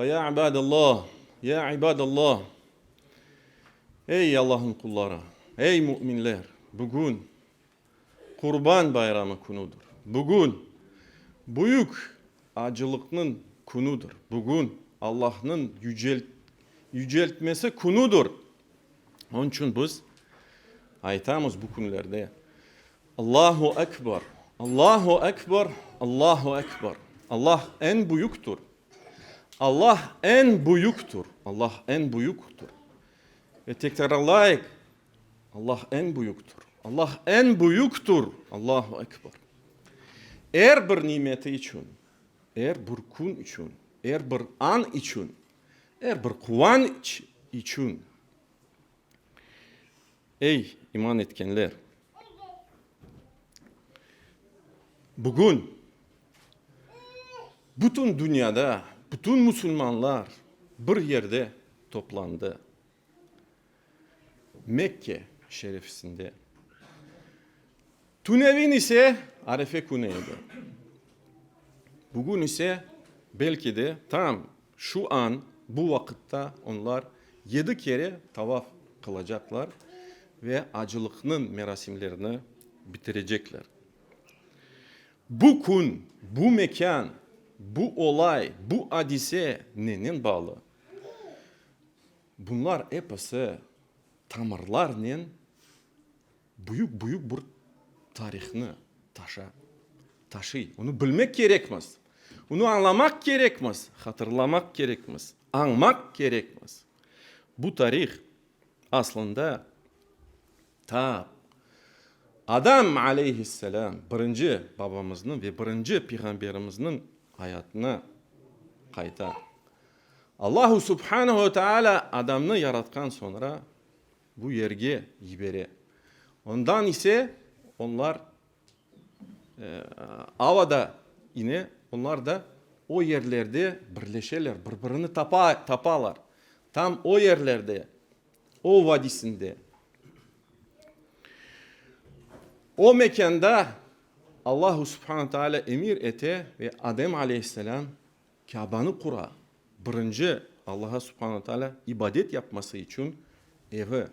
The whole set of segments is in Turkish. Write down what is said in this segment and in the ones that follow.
Faya ibadallah. Ya ibadallah. Ey Allah'ın kulları. Ey müminler. Bugün Kurban Bayramı kunudur. Bugün büyük acılıkların kunudur. Bugün Allah'ın yücelt, yüceltmesi kunudur. Onun için biz aytamiz bu kunlarda Allahu Ekber, Allahu Ekber, Allahu Ekber. Allah en büyüktür. Allah en büyüktür. Allah en büyüktür. Ve tekrarlayık. Allah en büyüktür. Allah en büyüktür. Allahu Ekber. Eğer bir nimeti için, eğer bir kun için, eğer bir an için, eğer bir kıvanç için, ey iman etkenler, bugün bütün dünyada, bütün Müslümanlar bir yerde toplandı. Mekke şerefsinde. Tunevin ise Arefe Kuney'di. Bugün ise belki de tam şu an bu vakitte onlar yedi kere tavaf kılacaklar ve acılıkının merasimlerini bitirecekler. Bu kun, bu mekan bu olay, bu hadise nenin bağlı? Bunlar hepsi tamirlarla büyük büyük bir tarihini taşa, taşıyor. Onu bilmek gerekmez. Onu anlamak gerekmez. Hatırlamak gerekmez. Anmak gerekmez. Bu tarih aslında ta Adam aleyhisselam birinci babamızın ve birinci peygamberimizin hayatına kaytar. Allahu subhanahu ve teala adamını yaratkan sonra bu yerge yibere. Ondan ise onlar e, avada yine onlar da o yerlerde birleşerler, birbirini tapa, tapalar. Tam o yerlerde, o vadisinde. O mekanda Allahu subhanahu teala emir ete ve Adem aleyhisselam Kabe'ni kura. Birinci Allah'a subhanahu teala ibadet yapması için evi.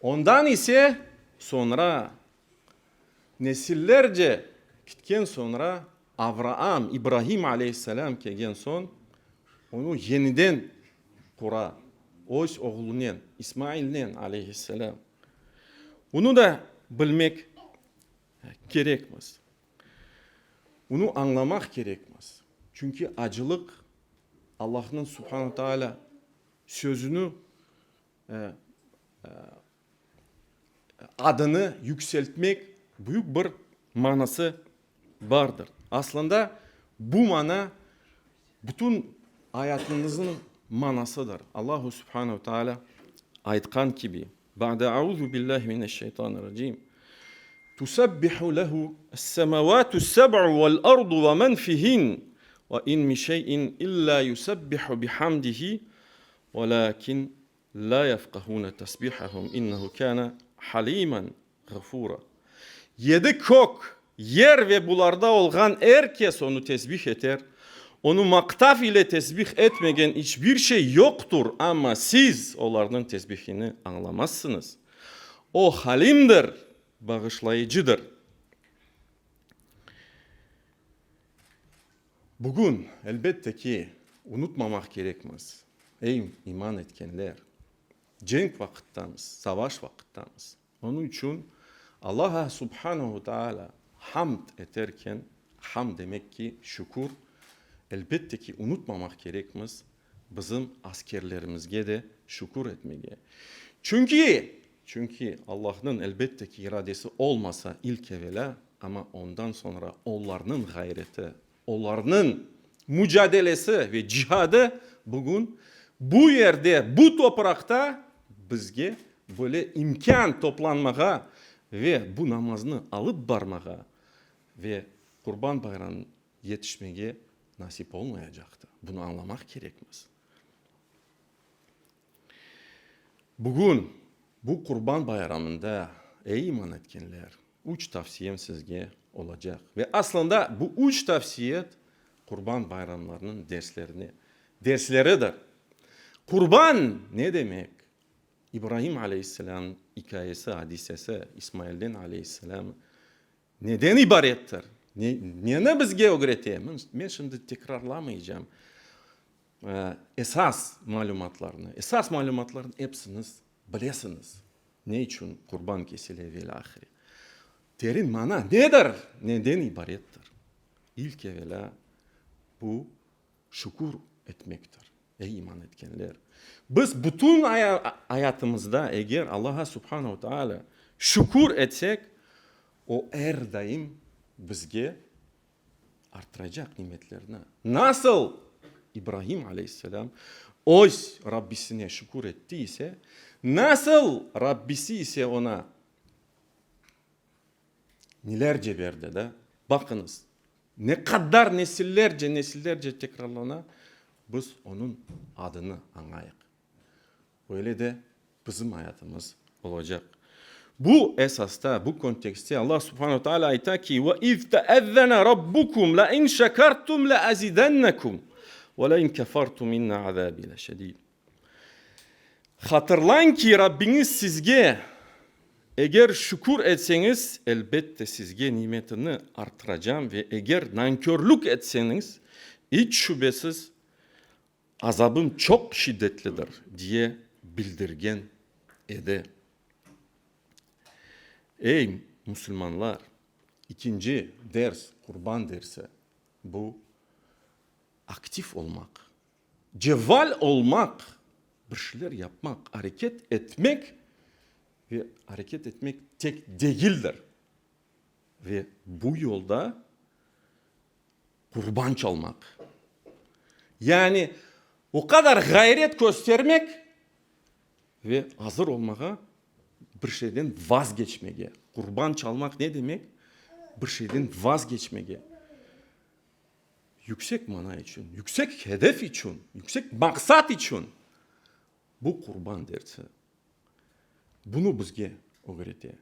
Ondan ise sonra nesillerce gitken sonra Avraham, İbrahim aleyhisselam kelgen son onu yeniden kura. Öz oğlunun, İsmail'den aleyhisselam. Bunu da bilmek gerekmez. Bunu anlamak gerekmez. Çünkü acılık Allah'ın subhanahu teala sözünü e, e, adını yükseltmek büyük bir manası vardır. Aslında bu mana bütün hayatınızın manasıdır. Allahu subhanahu teala aytkan gibi. Ba'de auzu billahi mineşşeytanirracim. Tusabbihu lehu es-semavatu seb'u vel ardu ve men fihin ve in min şey'in illa yusabbihu bihamdihi velakin la yefkahune tesbihahum innehu kana halimen gafura. Yedi kok yer ve bularda olgan herkes onu tesbih eder. Onu maktaf ile tesbih etmegen hiçbir şey yoktur ama siz onların tesbihini anlamazsınız. O halimdir bağışlayıcıdır. Bugün elbette ki unutmamak gerekmez. Ey iman etkenler, cenk vakittamiz, savaş vakittamiz. Onun için Allah'a subhanahu teala hamd ederken ham demek ki şükür elbette ki unutmamak gerekmez. Bizim askerlerimizge de şükür etmeye. Çünkü çünkü Allah'ın elbette ki iradesi olmasa ilk evvela ama ondan sonra onların gayreti, onların mücadelesi ve cihadı bugün bu yerde, bu toprakta bizge böyle imkan toplanmağa ve bu namazını alıp barmağa ve kurban bayramı yetişmeye nasip olmayacaktı. Bunu anlamak gerekmez. Bugün bu kurban bayramında ey iman etkenler üç tavsiyem sizge olacak. Ve aslında bu üç tavsiye kurban bayramlarının derslerini dersleridir. Kurban ne demek? İbrahim Aleyhisselam hikayesi, hadisesi, İsmail'den Aleyhisselam neden ibarettir? Ne, ne bizge öğretiyor? Ben, şimdi tekrarlamayacağım. Ee, esas malumatlarını, esas malumatların hepsini bilesiniz. Ne için kurban kesilir ve ahire. Derin mana nedir? Neden ibarettir? İlk evvela bu şükür etmektir. Ey iman etkenler. Biz bütün haya- hayatımızda eğer Allah'a subhanahu teala şükür etsek o her daim bizge artıracak nimetlerini. Nasıl İbrahim aleyhisselam öz Rabbisine şükür ettiyse nasıl Rabbisi ise ona nelerce verdi de bakınız ne kadar nesillerce nesillerce tekrarlana biz onun adını anlayık. Öyle de bizim hayatımız olacak. Bu esasta, bu kontekste Allah subhanahu teala ayta ki ve iz teezzene rabbukum la in şekertum la azidennekum ve la in kefertum inna azabi leşedid. Hatırlayın ki Rabbiniz sizge eğer şükür etseniz elbette sizge nimetini artıracağım ve eğer nankörlük etseniz hiç şüphesiz azabım çok şiddetlidir diye bildirgen ede. Ey Müslümanlar, ikinci ders, kurban dersi bu aktif olmak, ceval olmak, bir şeyler yapmak, hareket etmek ve hareket etmek tek değildir. Ve bu yolda kurban çalmak. Yani o kadar gayret göstermek ve hazır olmaya bir şeyden vazgeçmeye. Kurban çalmak ne demek? Bir şeyden vazgeçmeye. Yüksek mana için, yüksek hedef için, yüksek maksat için bu kurban dersi. Bunu bizge öğretiyor.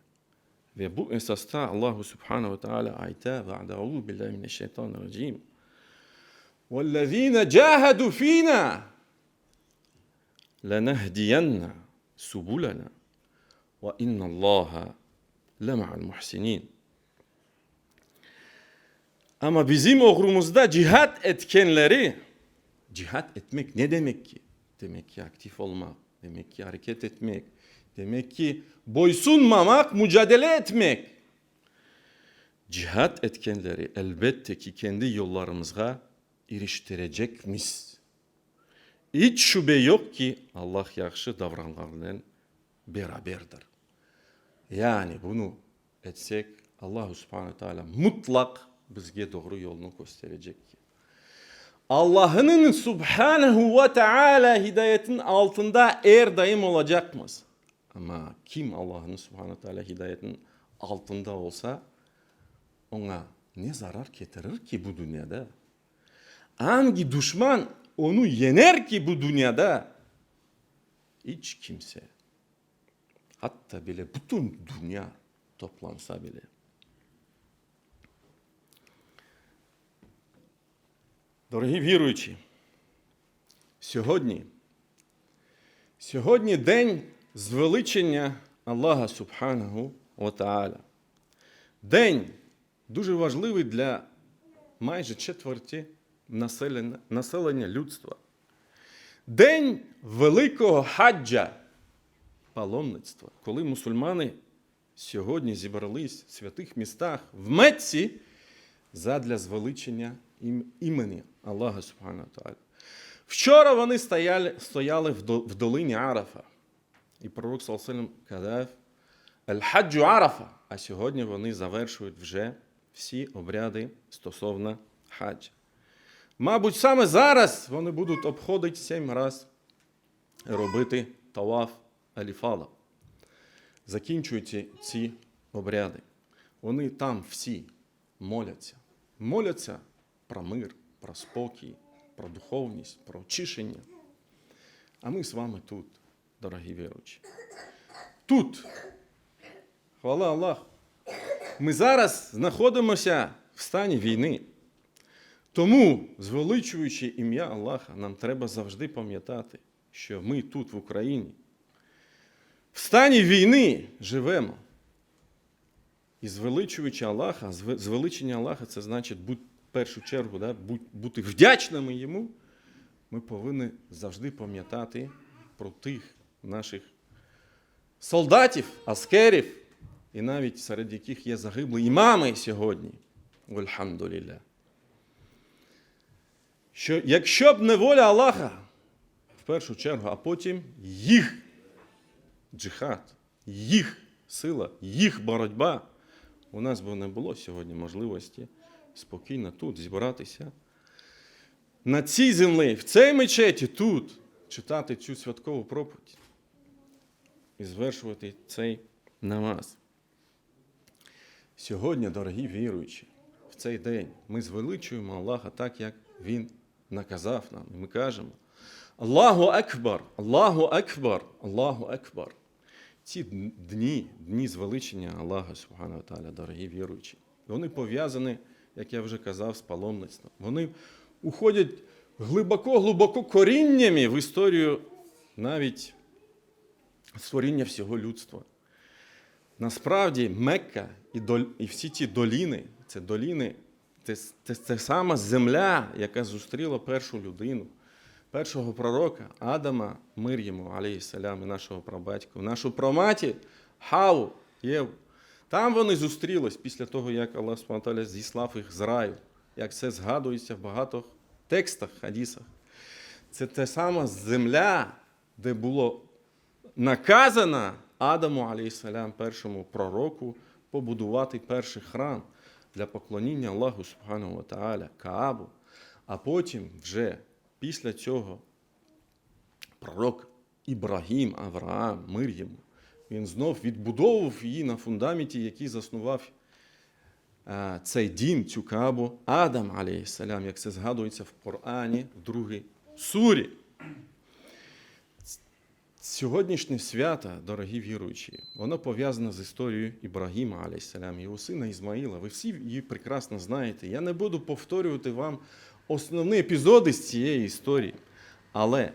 Ve bu esasta Allahu Subhanahu ve Teala ayta ve a'udhu billahi mineşşeytanirracim. وَالَّذ۪ينَ جَاهَدُوا ف۪ينَا لَنَهْدِيَنَّ سُبُلَنَا وَاِنَّ اللّٰهَ لَمَعَ الْمُحْسِنِينَ Ama bizim uğrumuzda cihat etkenleri, cihat etmek ne demek ki? Demek ki aktif olmak, demek ki hareket etmek, demek ki boysunmamak, mücadele etmek. Cihat etkenleri elbette ki kendi yollarımıza eriştirecekmiz. Hiç şüphe yok ki Allah yaxşı davrananlarla beraberdir. Yani bunu etsek Allah subhanahu teala mutlak bizge doğru yolunu gösterecek. Allah'ın subhanahu ve teala hidayetin altında er daim olacakmız. Ama kim Allah'ın subhanahu teala hidayetin altında olsa ona ne zarar getirir ki bu dünyada? Hangi düşman onu yener ki bu dünyada? Hiç kimse. Hatta bile bütün dünya toplansa bile. Дорогі віруючі, сьогодні, сьогодні день звеличення Аллаха Субханаху Ва Тааля. День дуже важливий для майже четверті населення, населення людства. День великого хаджа, паломництва, коли мусульмани сьогодні зібрались в святих містах в Мецці задля звеличення ім- імені Аллаха Субхану Тааля. Вчора вони стояли, стояли в, до- в долині Арафа. І пророк Салсалем казав Аль-Хаджу Арафа. А сьогодні вони завершують вже всі обряди стосовно хаджа. Мабуть, саме зараз вони будуть обходити сім раз робити таваф аліфала. Закінчують ці обряди. Вони там всі моляться. Моляться про мир, про спокій, про духовність, про очищення. А ми з вами тут, дорогі віруючі. Тут, хвала Аллаху, ми зараз знаходимося в стані війни. Тому, звеличуючи ім'я Аллаха, нам треба завжди пам'ятати, що ми тут, в Україні, в стані війни живемо. І звеличуючи Аллаха, звеличення Аллаха це значить будь, в першу чергу да, будь, бути вдячними йому. Ми повинні завжди пам'ятати про тих наших солдатів, аскерів, і навіть серед яких є загиблі імами сьогодні. Альхамдулілля. Що якщо б не воля Аллаха, в першу чергу, а потім їх джихад, їх сила, їх боротьба, у нас би не було сьогодні можливості спокійно тут зібратися. На цій землі, в цій мечеті, тут читати цю святкову проповідь і звершувати цей намаз. Сьогодні, дорогі віруючі, в цей день ми звеличуємо Аллаха так, як Він наказав нам. І ми кажемо: Аллаху Акбар, Аллаху Акбар, Аллаху Акбар. Ці дні, дні звеличення Аллаха Субхану Таля, дорогі віруючі, вони пов'язані, як я вже казав, з паломництвом. Вони уходять глибоко-глибоко коріннями в історію навіть створіння всього людства. Насправді Мекка і, доль, і всі ті доліни, це доліни, це, це, це сама земля, яка зустріла першу людину, першого пророка Адама, мир йому, алейхіссалям, і нашого прабатька, нашу проматі Хаву, Єву. Там вони зустрілись після того, як Аллах Субтитры зіслав їх з раю, як це згадується в багатьох текстах, хадісах. Це та сама земля, де було наказано Адаму, алейхіссалям, першому пророку, побудувати перший храм для поклоніння Аллаху Субхану Тааля, Каабу. А потім вже після цього пророк Ібрагім, Авраам, мир йому, він знов відбудовував її на фундаменті, який заснував е, цей дім, цю Каабу, Адам, алейхіссалям, як це згадується в Корані, в другій сурі. Сьогоднішнє свято, дорогі віруючі, воно пов'язане з історією Ібрагіма, алейхіссалям, його сина Ізмаїла. Ви всі її прекрасно знаєте. Я не буду повторювати вам основні епізоди з цієї історії, але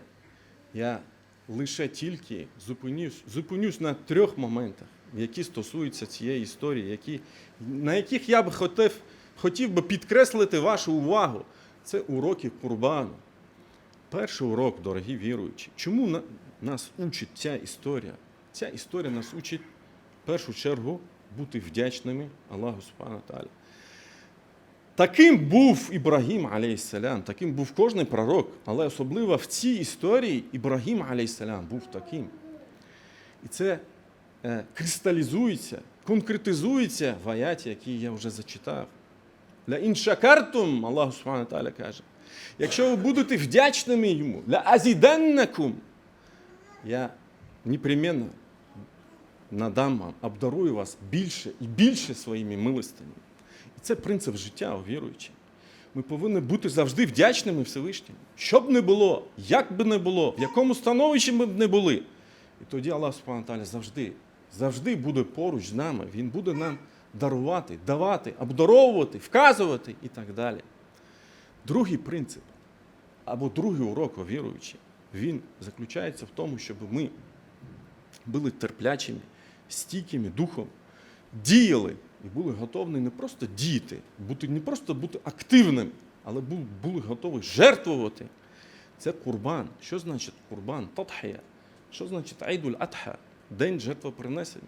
я лише тільки зупинюсь, зупинюсь на трьох моментах, які стосуються цієї історії, які, на яких я б хотів, хотів би підкреслити вашу увагу. Це уроки Курбану. Перший урок, дорогі віруючі, чому на- нас учить ця історія? Ця історія нас учить в першу чергу бути вдячними Аллаху Субхану Таля. Таким був Ібрагім, алейхіссалям, таким був кожний пророк, але особливо в цій історії Ібрагім, алейхіссалям, був таким. І це е, кристалізується, конкретизується в аяті, який я вже зачитав. Ля іншакартум, Аллах Субхану Таля каже, якщо ви будете вдячними йому, ля азіденнакум, я непременно надам вам, обдарую вас більше і більше своїми милостями. Це принцип життя у віруючих. Ми повинні бути завжди вдячними Всевишньому. Що б не було, як би не було, в якому становищі ми б не були. І тоді Аллах Таля завжди, завжди буде поруч з нами. Він буде нам дарувати, давати, обдаровувати, вказувати і так далі. Другий принцип або другий урок у віруючі, він заключається в тому, щоб ми були терплячими, стійкими духом, діяли і були готові не просто діяти, бути, не просто бути активним, але були готові жертвувати. Це курбан. Що значить курбан? Татхія. Що значить Айдуль Атха? День жертвопринесення.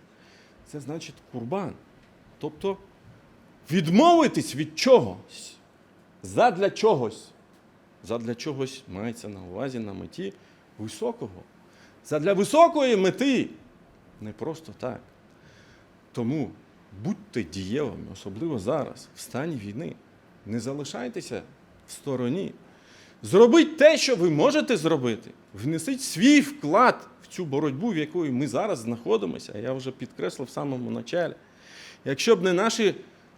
Це значить курбан. Тобто відмовитись від чогось, задля чогось. Задля чогось мається на увазі на меті високого. Задля високої мети. Не просто так. Тому будьте дієвими, особливо зараз, в стані війни. Не залишайтеся в стороні. Зробіть те, що ви можете зробити. Внесіть свій вклад в цю боротьбу, в якої ми зараз знаходимося. Я вже підкреслив в самому началі. Якщо б не наші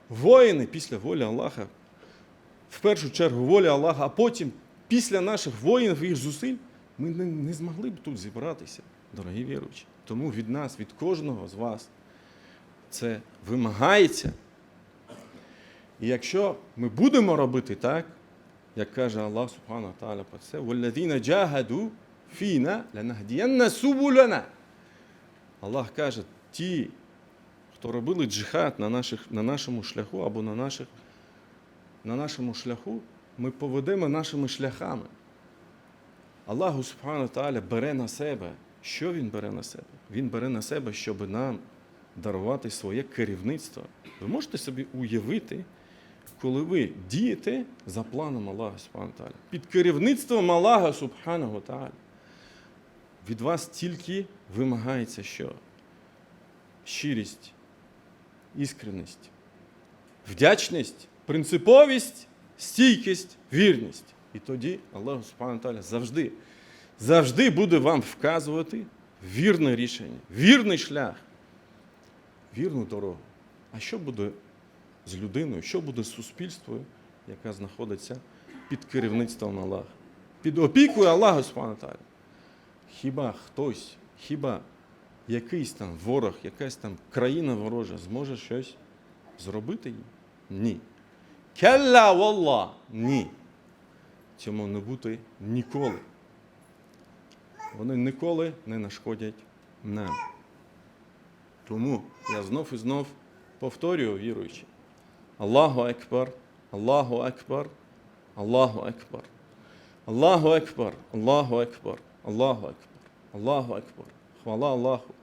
воїни після волі Аллаха, в першу чергу воля Аллаха, а потім після наших воїнів і їх зусиль, ми не, не змогли б тут зібратися, дорогі віруючі. Тому від нас, від кожного з вас, це вимагається. І якщо ми будемо робити так, як каже Аллах Субхану Тааля про це, «Валладіна джагаду фіна ланахдіянна субулана». Аллах каже, ті, хто робили джихад на, наших, на нашому шляху або на, наших, на нашому шляху, ми поведемо нашими шляхами. Аллаху Субхану Тааля бере на себе. Що він бере на себе? Він бере на себе, щоб нам дарувати своє керівництво. Ви можете собі уявити, коли ви дієте за планом Аллаха Субхану Тааля, під керівництвом Аллаха Субхану Тааля. Від вас тільки вимагається що? Щирість, іскреність, вдячність, принциповість, стійкість, вірність. І тоді Аллах Субхану Тааля завжди, завжди буде вам вказувати вірне рішення, вірний шлях, вірну дорогу. А що буде з людиною, що буде з суспільством, яка знаходиться під керівництвом Аллаха, під опікою Аллаха Субхану Хіба хтось, хіба якийсь там ворог, якась там країна ворожа зможе щось зробити їй? Ні. Келла валла. Ні. Цьому не бути ніколи. Вони ніколи не нашкодять нам. Тому я знов і знов повторюю, віруючи. Аллаху Акбар, Аллаху Акбар, Аллаху Акбар. Аллаху Акбар, Аллаху Акбар, Аллаху Акбар, Аллаху Акбар. Хвала Аллаху.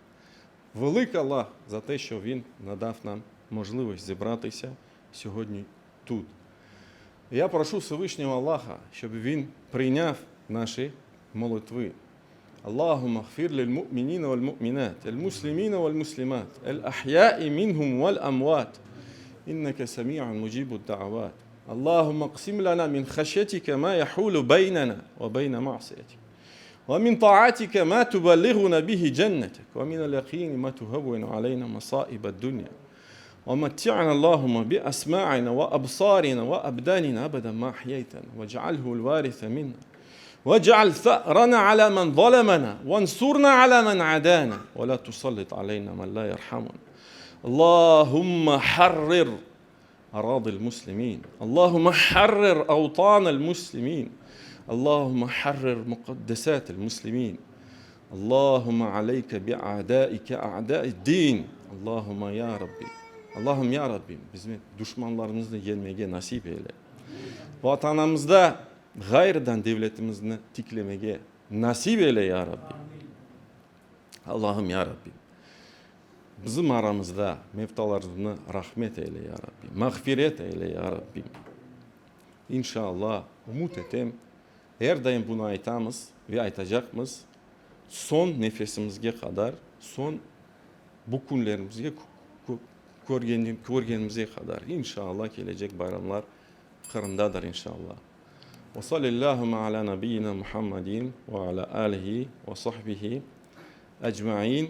Великий Аллах за те, що Він надав нам можливість зібратися сьогодні тут. Я прошу Всевишнього Аллаха, щоб Він прийняв наші молитви. اللهم اغفر للمؤمنين والمؤمنات المسلمين والمسلمات الأحياء منهم والأموات. إنك سميع مجيب الدعوات. اللهم اقسم لنا من خشيتك ما يحول بيننا وبين معصيتك ومن طاعتك ما تبلغنا به جنتك ومن اليقين ما تهون علينا مصائب الدنيا. ومتعنا اللهم بأسماعنا وأبصارنا وأبداننا أبدا ما أحييتنا واجعله الوارث منا. واجعل ثأرنا على من ظلمنا وانصرنا على من عادانا ولا تسلط علينا من لا يرحمنا. اللهم حرر أراضي المسلمين. اللهم حرر أوطان المسلمين. اللهم حرر مقدسات المسلمين. اللهم عليك بأعدائك أعداء الدين. اللهم ya Rabbi Allah'ım ya Rabbim bizim düşmanlarımızı yenmeye nasip eyle. Vatanımızda gayrıdan devletimizni tiklemeye nasip eyle ya Rabbi. Allah'ım ya Rabbi. Bizim aramızda mevtalarını rahmet eyle ya Rabbi. Mağfiret eyle ya Rabbim. İnşallah umut etem. Her daim bunu aytamız ve aytacakmız. Son nefesimizge kadar, son bu günlerimizge көрген, көргенімізге kadar inşallah gelecek bayramlar kırındadır inşallah. وصل اللهم على نبينا محمد وعلى آله وصحبه أجمعين.